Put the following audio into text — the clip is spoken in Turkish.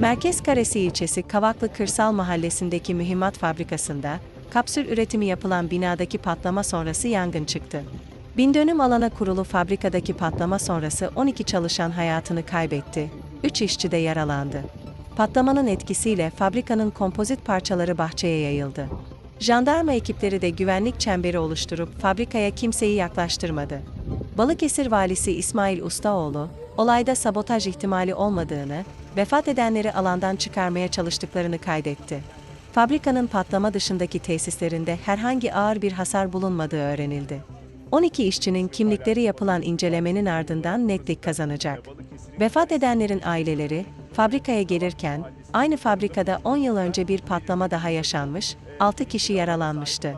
Merkez Karesi ilçesi Kavaklı Kırsal Mahallesi'ndeki mühimmat fabrikasında, kapsül üretimi yapılan binadaki patlama sonrası yangın çıktı. Bin dönüm alana kurulu fabrikadaki patlama sonrası 12 çalışan hayatını kaybetti, 3 işçi de yaralandı. Patlamanın etkisiyle fabrikanın kompozit parçaları bahçeye yayıldı. Jandarma ekipleri de güvenlik çemberi oluşturup fabrikaya kimseyi yaklaştırmadı. Balıkesir valisi İsmail Ustaoğlu, olayda sabotaj ihtimali olmadığını, vefat edenleri alandan çıkarmaya çalıştıklarını kaydetti. Fabrikanın patlama dışındaki tesislerinde herhangi ağır bir hasar bulunmadığı öğrenildi. 12 işçinin kimlikleri yapılan incelemenin ardından netlik kazanacak. Vefat edenlerin aileleri, fabrikaya gelirken, aynı fabrikada 10 yıl önce bir patlama daha yaşanmış, 6 kişi yaralanmıştı.